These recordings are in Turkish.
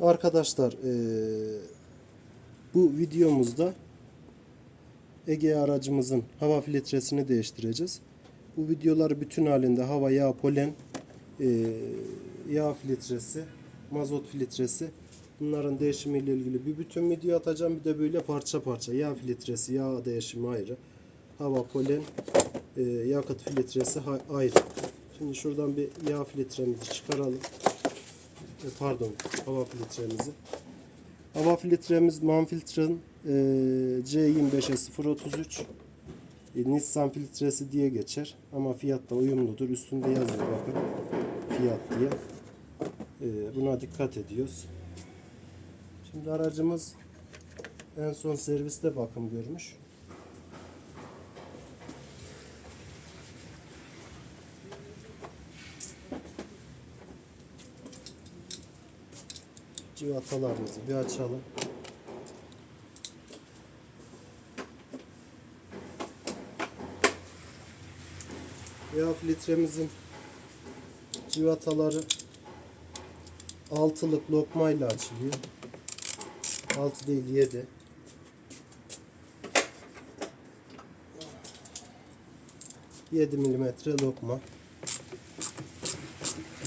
Arkadaşlar eee, bu videomuzda Ege aracımızın hava filtresini değiştireceğiz. Bu videolar bütün halinde hava, yağ, polen, eee, yağ filtresi, mazot filtresi bunların değişimiyle ilgili bir bütün video atacağım. Bir de böyle parça parça yağ filtresi, yağ değişimi ayrı. Hava, polen, eee, yakıt filtresi ayrı. Şimdi şuradan bir yağ filtremizi çıkaralım. E, pardon hava filtremizi. Hava filtremiz Manfiltre'ın e, C25'e 033 e, Nissan filtresi diye geçer ama fiyatta uyumludur. Üstünde yazıyor bakın fiyat diye. E, buna dikkat ediyoruz. Şimdi aracımız en son serviste bakım görmüş. Civatalarımızı bir açalım. Yağ filtremizin civataları altılık lokmayla açılıyor. 6 değil 7. Yedi milimetre lokma.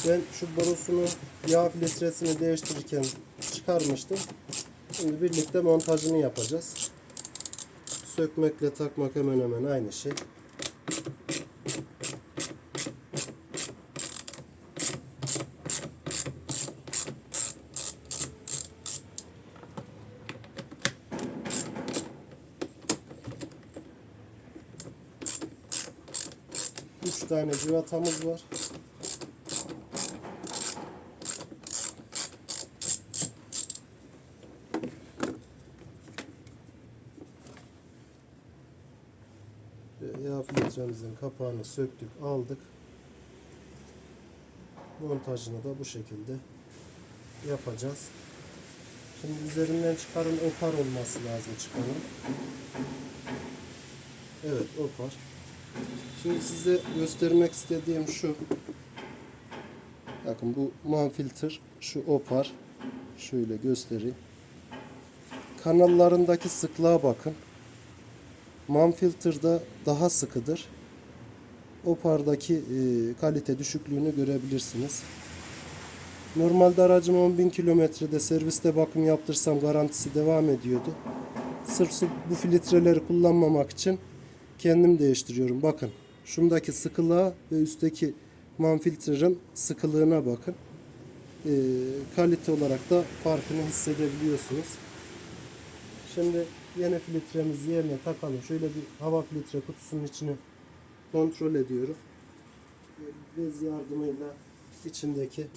Ben şu borusunu yağ filtresini değiştirirken çıkarmıştım. Şimdi birlikte montajını yapacağız. Sökmekle takmak hemen hemen aynı şey. Üç tane civatamız var. Yağ filtremizin kapağını söktük, aldık. Montajını da bu şekilde yapacağız. Şimdi üzerinden çıkarın opar olması lazım çıkanın. Evet opar. Şimdi size göstermek istediğim şu. Bakın bu manfilter, şu opar. Şöyle göstereyim. Kanallarındaki sıklığa bakın. Manfilter'da daha sıkıdır. Opar'daki e, kalite düşüklüğünü görebilirsiniz. Normalde aracım 10.000 kilometrede serviste bakım yaptırsam garantisi devam ediyordu. Sırf bu filtreleri kullanmamak için kendim değiştiriyorum. Bakın şundaki sıkılığa ve üstteki manfiltrerin sıkılığına bakın. E, kalite olarak da farkını hissedebiliyorsunuz. Şimdi yeni filtremizi yerine takalım. Şöyle bir hava filtre kutusunun içini kontrol ediyorum. Bez yardımıyla içindeki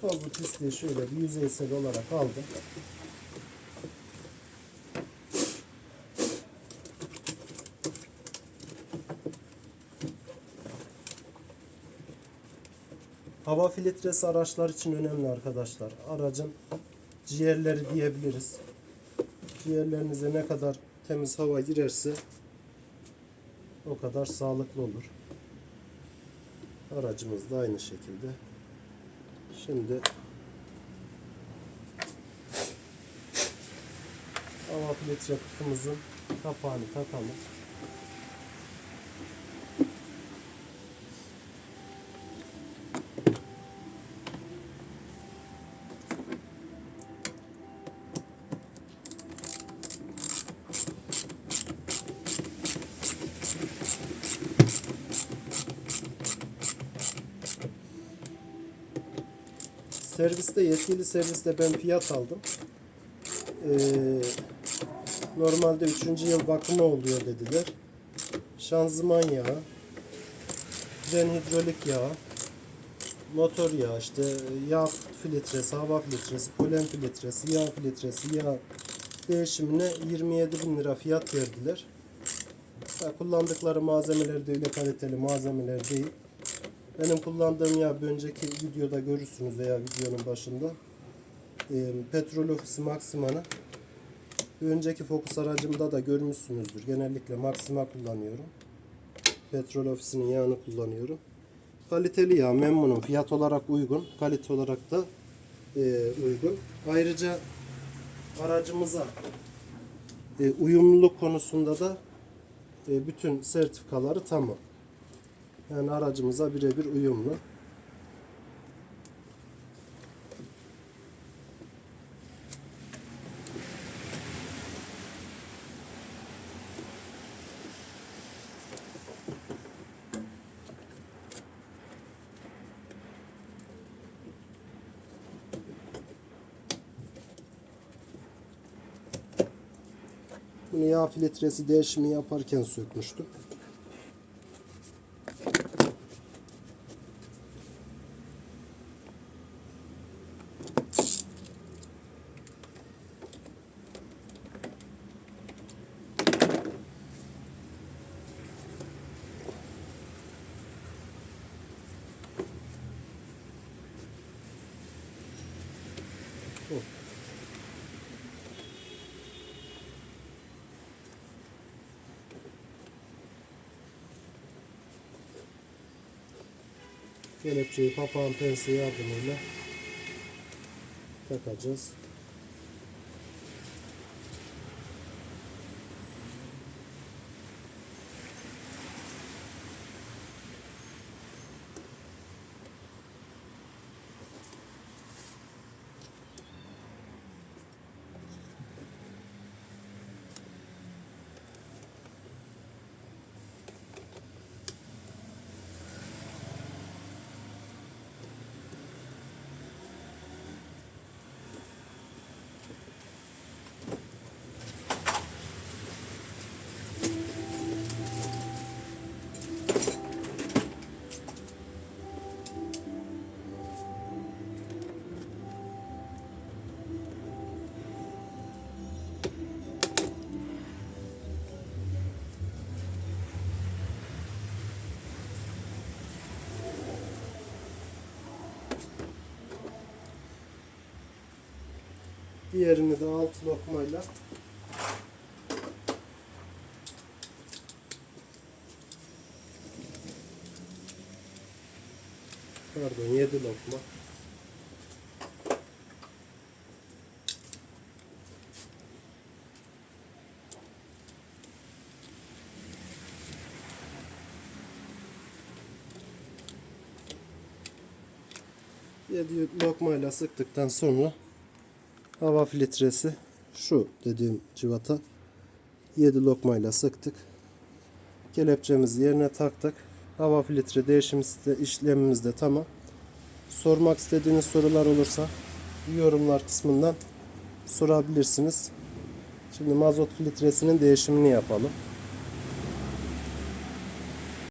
tozlu pisliği şöyle bir yüzeysel olarak aldım. Hava filtresi araçlar için önemli arkadaşlar. Aracın ciğerleri diyebiliriz. Ciğerlerinize ne kadar temiz hava girerse o kadar sağlıklı olur. Aracımız da aynı şekilde. Şimdi hava filtre kutumuzun kapağını takalım. Serviste yetkili serviste ben fiyat aldım. Ee, normalde 3. yıl bakımı oluyor dediler. Şanzıman yağı, fren hidrolik yağı, motor yağı, işte yağ filtresi, hava filtresi, polen filtresi, yağ filtresi, yağ değişimine 27 bin lira fiyat verdiler. Ha, kullandıkları malzemeler de öyle kaliteli malzemeler değil. Benim kullandığım yağ bir önceki videoda görürsünüz veya videonun başında. E, Petrol Ofisi Maxima'nın Bir önceki Focus aracımda da görmüşsünüzdür. Genellikle Maxima kullanıyorum. Petrol ofisinin yağını kullanıyorum. Kaliteli yağ memnunum. Fiyat olarak uygun. Kalite olarak da e, uygun. Ayrıca aracımıza e, uyumluluk konusunda da e, bütün sertifikaları tamam. Yani aracımıza birebir uyumlu. Bunu yağ filtresi değişimi yaparken sökmüştüm. Kelepçeyi papağan pense yardımıyla takacağız. Diğerini de alt lokmayla Pardon 7 lokma. Yedi lokmayla sıktıktan sonra hava filtresi şu dediğim civata 7 lokmayla sıktık. Kelepçemizi yerine taktık. Hava filtre değişim işlemimiz de tamam. Sormak istediğiniz sorular olursa yorumlar kısmından sorabilirsiniz. Şimdi mazot filtresinin değişimini yapalım.